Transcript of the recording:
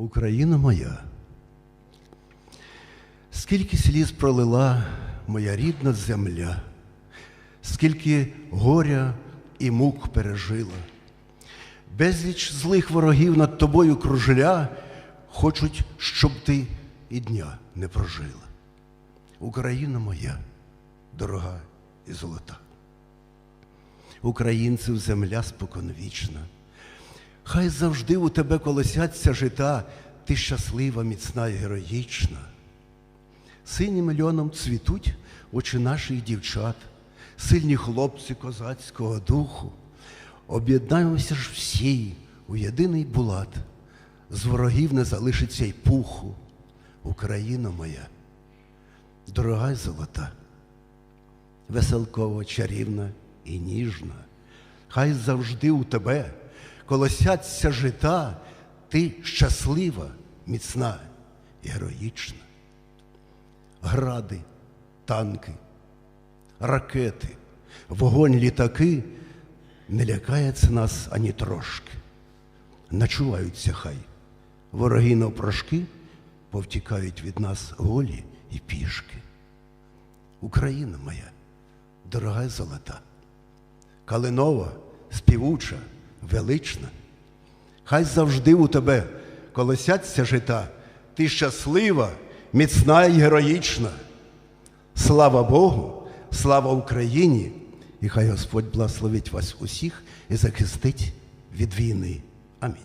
Україна моя, скільки сліз пролила моя рідна земля, скільки горя і мук пережила, безліч злих ворогів над тобою кружля, хочуть, щоб ти і дня не прожила. Україна моя, дорога і золота. Українців земля споконвічна. Хай завжди у тебе колосяться жита, ти щаслива, міцна і героїчна. Синім льоном цвітуть очі наших дівчат, сильні хлопці козацького духу. Об'єднаємося ж всі у єдиний булат, з ворогів не залишиться й пуху. Україна моя, дорога й золота, веселково чарівна і ніжна. Хай завжди у тебе колосяться жита, ти щаслива, міцна героїчна. Гради, танки, ракети, вогонь літаки не лякається нас ані трошки. Начуваються хай, вороги навпрошки повтікають від нас голі і пішки. Україна моя, дорога золота, калинова, співуча, велична. Хай завжди у тебе колосяться жита, ти щаслива, міцна і героїчна. Слава Богу, слава Україні, і хай Господь благословить вас усіх і захистить від війни. Амінь.